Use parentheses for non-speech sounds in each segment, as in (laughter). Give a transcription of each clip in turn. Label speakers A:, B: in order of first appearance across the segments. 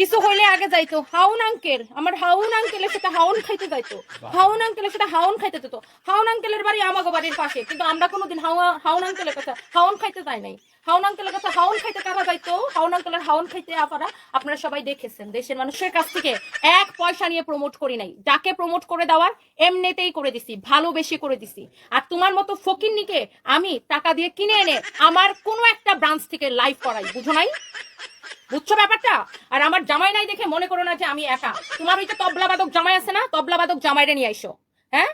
A: কিছু হইলে আগে যাইতো। হাউন আঙ্কেল আমার হাউন আঙ্কেলের সাথে হাউন খাইতে যাইতো। হাউন আঙ্কেলের সাথে হাউন খাইতে যেত। হাউন আঙ্কেলের বাড়ি আমাগো বাড়ির পাশে কিন্তু আমরা কোনোদিন হাউন আঙ্কেলের কাছে হাউন খাইতে যাই নাই। হাউন আঙ্কেলের কাছে হাউন খাইতে কারা যাইতো? হাউন আঙ্কেলের হাউন খাইতে আপারা আপনারা সবাই দেখেছেন। দেশের মানুষের কাছ থেকে এক পয়সা নিয়ে প্রমোট করি নাই। যাকে প্রমোট করে দেওয়ার এমনিতেই করে দিছি ভালোবেসে করে দিছি। আর তোমার মতো ফকিন্নিকে আমি টাকা দিয়ে কিনে এনে আমার কোনো একটা ব্রাঞ্চ থেকে লাইভ করাই বুঝো নাই? বুঝছ ব্যাপারটা? আর আমার জামাই নাই দেখে মনে করো না যে আমি একা। তোমার ওই যে তবলাবাদক জামাই আছে না? তবলাবাদক জামাইরে নিয়ে আইসো। হ্যাঁ?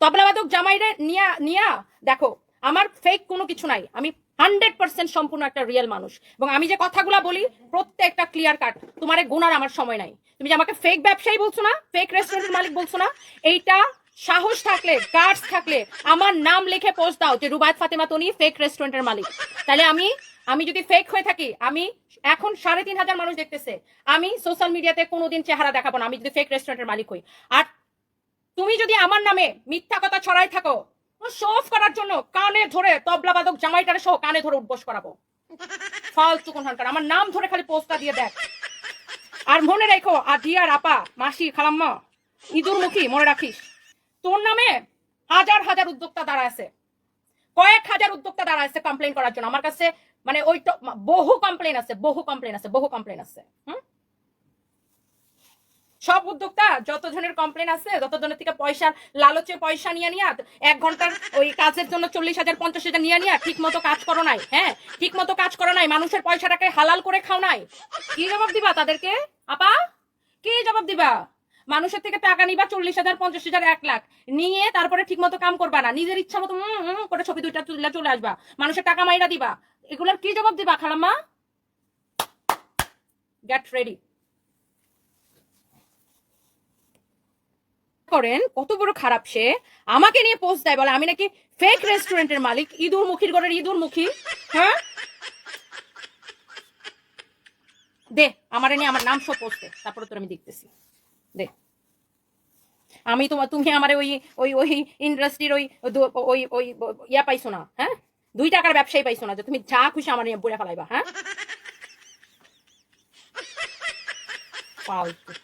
A: তবলাবাদক জামাইরে নিয়া নিয়া, দেখো, আমার ফেক কোনো কিছু নাই। আমি হান্ড্রেড পার্সেন্ট সম্পূর্ণ একটা রিয়েল মানুষ। এবং আমি যে কথাগুলো বলি, প্রত্যেকটা ক্লিয়ার কাট তোমারে গুনার আমার সময় নাই। তুমি যে আমাকে ফেক ব্যবসায়ী বলছো না? ফেক রেস্টুরেন্টের মালিক বলছো না? এইটা সাহস থাকলে গার্ডস থাকলে, আমার নাম লিখে পোস্ট দাও যে রুবায়ত ফাতেমা তনি ফেক রেস্টুরেন্টের মালিক। তাহলে আমি আমি যদি ফেক হয়ে থাকি, আমি এখন সাড়ে তিন হাজার মানুষ দেখতেছে, আমি সোশ্যাল মিডিয়াতে কোনোদিন চেহারা দেখাবো না, আমি যদি ফেক রেস্টুরেন্টের মালিক হই। আর তুমি যদি আমার নামে মিথ্যা কথা ছড়াই থাকো শো অফ করার জন্য কানে ধরে তবলা বাদক জামাইটারে সহ কানে ধরে উদ্বোস করাবো। ফালতু কোন আমার নাম ধরে খালি পোস্টটা দিয়ে দেখ। আর মনে রেখো, আর দিয়ার আপা, মাসি, খালাম্মা, ইঁদুর মুখী, মনে রাখিস, তোর নামে হাজার হাজার উদ্যোক্তা দাঁড়া আছে। কয়েক হাজার উদ্যোক্তা দাঁড়া আছে কমপ্লেন করার জন্য। আমার কাছে মানে ওই বহু কমপ্লেন আছে, বহু কমপ্লেন আছে, বহু কমপ্লেন আছে সব উদ্যোক্তা যত জনের কমপ্লেন আছে যত জনের থেকে পয়সা, লালচে পয়সা নিয়ে নিয়া, এক ঘণ্টার ওই কাজের জন্য চল্লিশ হাজার, পঞ্চাশ হাজার নিয়ে নিয়ে ঠিক মতো কাজ করো নাই হ্যাঁ? ঠিক মতো কাজ করো নাই, মানুষের পয়সাটাকে হালাল করে খাও নাই। কি জবাব দিবা তাদেরকে? আপা, কি জবাব দিবা? মানুষের থেকে টাকা নিবা চল্লিশ হাজার, পঞ্চাশ হাজার, এক লাখ। নিয়ে তারপরে ঠিক মতো কাম করবা না। নিজের ইচ্ছা মতো করে ছবি দুইটা তুলে চলে আসবা। মানুষের টাকা মাইরা দিবা। এগুলোর কি জবাব দিবা, খালাম্মা? গেট রেডি করেন, কত বড় খারাপ সে। আমাকে নিয়ে পোস্ট দেয়, বলে, আমি নাকি ফেক রেস্টুরেন্টের মালিক, ইঁদুর মুখীর ঘরের ইঁদুর মুখী। হ্যাঁ? দে, আমার নিয়ে আমার নাম সব পোস্টে তারপরে তোর আমি দেখতেছি। দে। আমি তোমার তুমি আমার ওই ওই ওই ইন্ডাস্ট্রির ওই ওই ওই, ইয়া পাইছো না হ্যাঁ? দুই টাকার ব্যবসায়ী পাইছো না যে তুমি যা খুশি আমার নিয়ে বুড়ে ফেলাইবা হ্যাঁ? (laughs)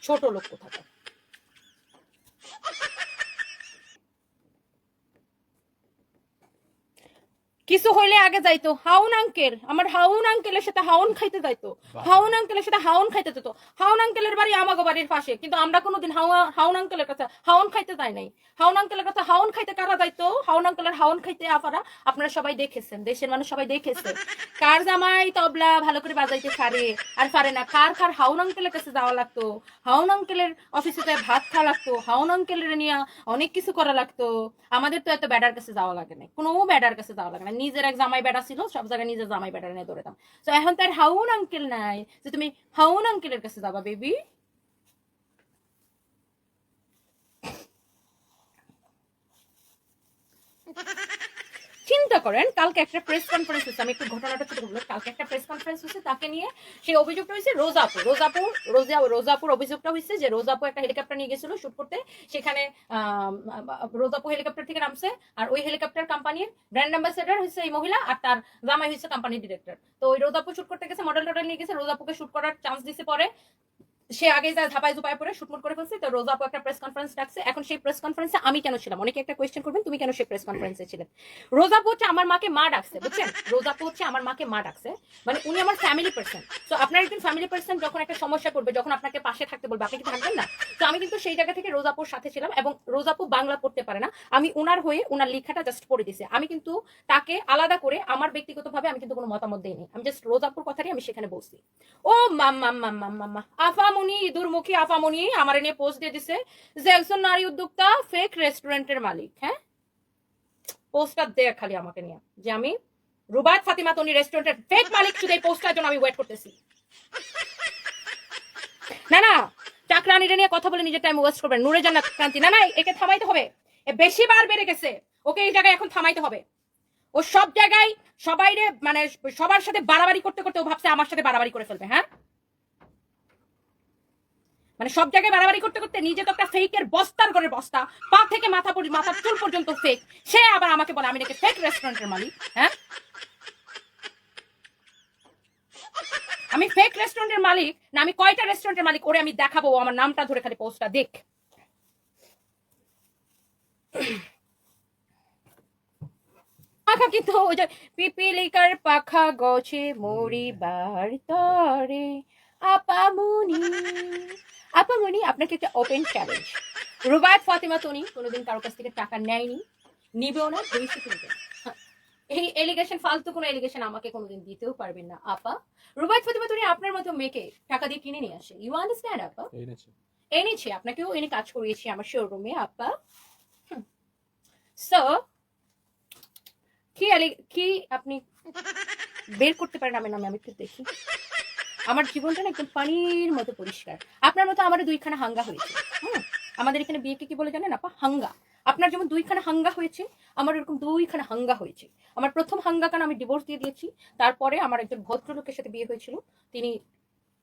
A: ছোট লোক কোথাকার? কিছু হইলে আগে যাইতো হাউন আঙ্কেল আমার হাউন আঙ্কেলের সাথে হাউন খাইতে যাইতো। হাউন আঙ্কেলের সাথে হাউন খাইতে যেত। হাউন আঙ্কেলের বাড়ি আমাগো বাড়ির পাশে কিন্তু আমরা কোনোদিন হাউন আঙ্কেলের কাছে হাউন খাইতে যাই নাই। হাউন আঙ্কেলের কাছে হাউন খাইতে কারা যাইতো? হাউন আঙ্কেলের হাউন খাইতে আপারা আপনারা সবাই দেখেছেন দেশের মানুষ সবাই দেখেছে। কার জামাই তবলা ভালো করে বাজাইতে পারে আর পারে না। কার কার হাউন আঙ্কেলের কাছে যাওয়া লাগতো? হাউন আঙ্কেলের অফিসে যায় ভাত খাওয়া লাগতো হাউন আঙ্কেলের নিয়ে অনেক কিছু করা লাগতো। আমাদের তো এত ব্যাডার কাছে যাওয়া লাগে না কোনো ব্যাডার কাছে যাওয়া লাগে না নিজের এক জামাই বেটা ছিল, সব জায়গায় নিজের জামাই বেটা নিয়ে দৌড়াতাম তো এখন তার হাউন আঙ্কেল নাই। যে তুমি হাউন আঙ্কেলের কাছে যাবা বেবি চিন্তা করেন কালকে একটা প্রেস কনফারেন্স হচ্ছে আমি একটু ঘটনাটা ছোট বলব কালকে একটা প্রেস কনফারেন্স হচ্ছে তাকে নিয়ে সেই অভিযোগটা হয়েছে রোজাপুর। রোজাপুর রোজা রোজাপুর অভিযোগটা হয়েছে যে রোজাপুর একটা হেলিকপ্টার নিয়ে গেছিল শুট করতে। সেখানে আহ, রোজাপু হেলিকপ্টার থেকে নামছে আর ওই হেলিকপ্টার কোম্পানির ব্র্যান্ড অ্যাম্বাসেডার হচ্ছে এই মহিলা আর তার জামাই হচ্ছে কোম্পানির ডিরেক্টর তো ওই রোজাপু শুট করতে গেছে মডেল টডেল নিয়ে গেছে রোজাপুরকে শুট করার চান্স দিছে পরে। সে আগে যা ধাপায় ধুপায় পরে শুটমুট করে ফেলছে, তো রোজাপু একটা প্রেস কনফারেন্স ডাকছে। এখন সেই প্রেস কনফারেন্সে আমি কেন ছিলাম? অনেকে একটা কোয়েশ্চেন করবেন, তুমি কেন সেই প্রেস কনফারেন্সে ছিলেন রোজাপু হচ্ছে আমার মাকে মা ডাকছে, বুঝছেন? রোজাপু হচ্ছে আমার মাকে মা ডাকছে। মানে উনি আমার ফ্যামিলি পার্সন তো আপনার একজন ফ্যামিলি পার্সন যখন একটা সমস্যা করবে, যখন আপনাকে পাশে থাকতে বলবে, আপনি কি থাকবেন না? তো আমি কিন্তু সেই জায়গা থেকে রোজাপুর সাথে ছিলাম এবং রোজাপু বাংলা পড়তে পারে না। আমি উনার হয়ে উনার লেখাটা জাস্ট পড়ে দিছি আমি কিন্তু তাকে আলাদা করে আমার ব্যক্তিগতভাবে আমি কিন্তু কোনো মতামত দিইনি। আমি জাস্ট রোজাপুর কথাটাই আমি সেখানে বলছি। ও মাম মাম মাম মাম আফামনি ইঁদুরমুখী আফামনি আমার নিয়ে পোস্ট দিয়ে দিছে যে একজন নারী উদ্যোক্তা ফেক রেস্টুরেন্টের মালিক হ্যাঁ? পোস্টটা দেখ খালি আমাকে নিয়ে, যে আমি রুবাত ফাতিমা তনি রেস্টুরেন্টের ফেক মালিক, শুধু এই পোস্টটার জন্য আমি ওয়েট করতেছি। না না চাকরানিরে নিয়ে কথা বলে নিজের টাইম ওয়েস্ট করবেন, নুরে জান্নাত ক্রান্তি। না না, একে থামাইতে হবে, এ বেশি বার বেড়ে গেছে, ওকে এই জায়গায় এখন থামাইতে হবে। ও সব জায়গায় সবাই মানে সবার সাথে বাড়াবাড়ি করতে করতে ও ভাবছে আমার সাথে বাড়াবাড়ি করে ফেলবে হ্যাঁ? মানে সব জায়গায় বাড়াবাড়ি করতে করতে নিজে তো একটা ফেকের বস্তার করে বস্তা। পা থেকে মাথা পর্যন্ত মাথার চুল পর্যন্ত ফেক সে আবার আমাকে বলে, আমি নাকি ফেক রেস্টুরেন্টের মালিক হ্যাঁ? আমি ফেক রেস্টুরেন্টের মালিক না, আমি কয়টা রেস্টুরেন্টের মালিক, ওরে আমি দেখাবো আমার নামটা ধরে খালি পোস্টটা দেখ। পাখা কিন্তু ওই যে, পিপিলিকার পাখা গছে মরিবার তরে। আপামনি। আপামনি আপনাকে একটা ওপেন চ্যালেঞ্জ রুবায়ত ফাতিমা তনি কোনোদিন কারও কাছ থেকে টাকা নেয়নি। নিবেও না ভবিষ্যতে নেবে হ্যাঁ, এই এলিগেশন ফালতু কোনো এলিগেশন আমাকে কোনোদিন দিতেও পারবেন না আপা। রুবায়ত ফাতিমা তনি আপনার মতো মেয়েকে টাকা দিয়ে কিনে নিয়ে আসে। ইউ আন্ডারস্ট্যান্ড আপা?
B: এনেছে।
A: এনেছি আপনাকেও এনে কাজ করিয়েছি আমার শোরুমে আপা। সো কি কি আপনি বের করতে পারেন আমার নামে? আমি একটু দেখি। আমার জীবনটা না একদম পানির মতো পরিষ্কার। আপনার মতো আমার দুইখানা হাঙ্গা হয়েছে। হুম? আমাদের এখানে বিয়েকে কি বলে জানেন আপা? হাঙ্গা। আপনার যেমন দুইখানা হাঙ্গা হয়েছে, আমার এরকম দুইখানা হাঙ্গা হয়েছে। আমার প্রথম হাঙ্গা কান আমি ডিভোর্স দিয়ে দিয়েছি, তারপরে আমার একজন ভদ্রলোকের সাথে বিয়ে হয়েছিল। তিনি,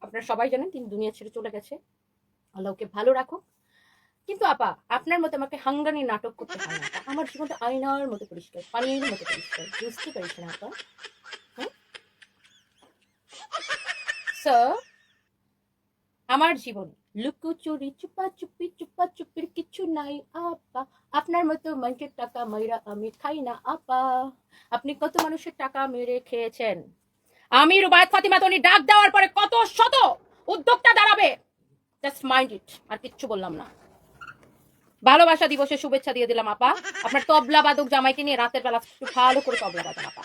A: আপনারা সবাই জানেন, তিনি দুনিয়া ছেড়ে চলে গেছে। আল্লাহকে ভালো রাখো কিন্তু আপা, আপনার মতো আমাকে হাঙ্গানি নাটক করতে হয় আমার জীবনটা আয়নার মতো পরিষ্কার, পানির মতো পরিষ্কার। বুঝতে পারছি না আপা? স্যার আমার জীবন। লুকোচুরি চুপা চুপি, চুপা চুপির কিছু নাই, আপা। আপনার মতো মানুষের টাকা মাইরা আমি খাই না, আপা। আপনি কত মানুষের টাকা মেরে খেয়েছেন? আমি রুবায়ত ফাতিমা তনি ডাক দেওয়ার পরে কত শত উদ্যোক্তা দাঁড়াবে? জাস্ট মাইন্ড ইট আর কিচ্ছু বললাম না। ভালোবাসা দিবসে শুভেচ্ছা দিয়ে দিলাম, আপা। আপনার তবলা বাদক জামাইকে নিয়ে রাতের বেলা ভালো করে তবলা বাজান আপা।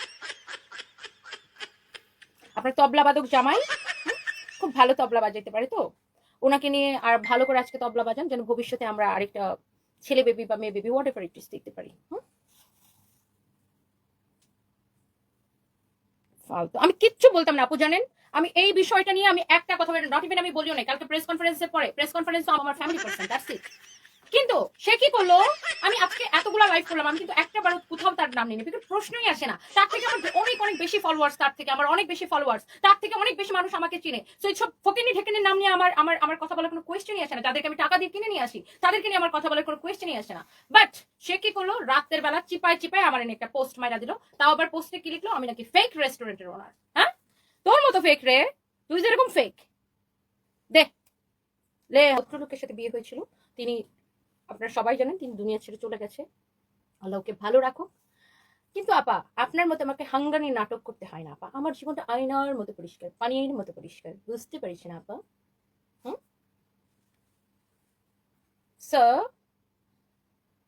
A: আপনার তবলা বাদক জামাই খুব ভালো তবলা বাজাইতে পারে তো? ওনাকে নিয়ে আর ভালো করে আজকে তবলা বাজান, যেন ভবিষ্যতে আমরা আরেকটা ছেলে বেবি বা মেয়ে বেবি হোয়াট এভার ইট দেখতে পারি? ফালতু। আমি কিচ্ছু বলতাম না, আপু জানেন? আমি এই বিষয়টা নিয়ে আমি একটা কথা বলি নট ইভেন আমি বলিও না কালকে প্রেস কনফারেন্সের পরে প্রেস কনফারেন্স আমার ফ্যামিলি পার্সন দ্যাটস ইট কিন্তু সে কি করল? আমি আজকে এতগুলো লাইভ করলাম, আমি কিন্তু একটা বার কোথাও তার নাম নিই কিন্তু প্রশ্নই আসে না। তার থেকে আমার অনেক অনেক বেশি ফলোয়ার্স তার থেকে, আমার অনেক বেশি ফলোয়ার্স তার থেকে অনেক বেশি মানুষ আমাকে চিনে। তো এই সব ফকিনি ঠেকিনির নাম নিয়ে আমার আমার আমার কথা বলার কোনো কোয়েশ্চেনই আসে না। যাদেরকে আমি টাকা দিয়ে কিনে নিয়ে আসি, তাদেরকে নিয়ে আমার কথা বলার কোনো কোয়েশ্চেনই আসে না। বাট সে কি করল? রাতের বেলা চিপায় চিপায় আমার এনে একটা পোস্ট মাইরা দিল। তাও আবার পোস্টে কি লিখলো? আমি নাকি ফেক রেস্টুরেন্টের ওনার হ্যাঁ? তোর মতো ফেক রে, তুই যেরকম ফেক দে। লে, ভদ্রলোকের সাথে বিয়ে হয়েছিল, তিনি আপনারা সবাই জানেন তিনি দুনিয়া ছেড়ে চলে গেছে। আল্লাহকে ভালো রাখো কিন্তু আপা, আপনার মতো আমাকে হাঙ্গানি নাটক করতে হয় না আপা? আমার জীবনটা আয়নার মতো পরিষ্কার, পানির মতো পরিষ্কার। বুঝতে পারছি না আপা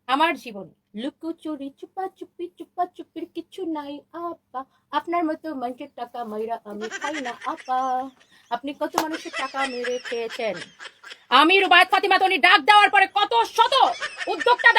A: আমার জীবন লুকোচুরি চুপা চুপি চুপা চুপির কিছু নাই আপা। আপনার মতো মানুষের টাকা মাইরা আমি খাই না আপা। আপনি কত মানুষের টাকা মেরে খেয়েছেন? আমি রুবায়ত ফাতিমা তনি ডাক দেওয়ার পরে কত শত উদ্যোক্তা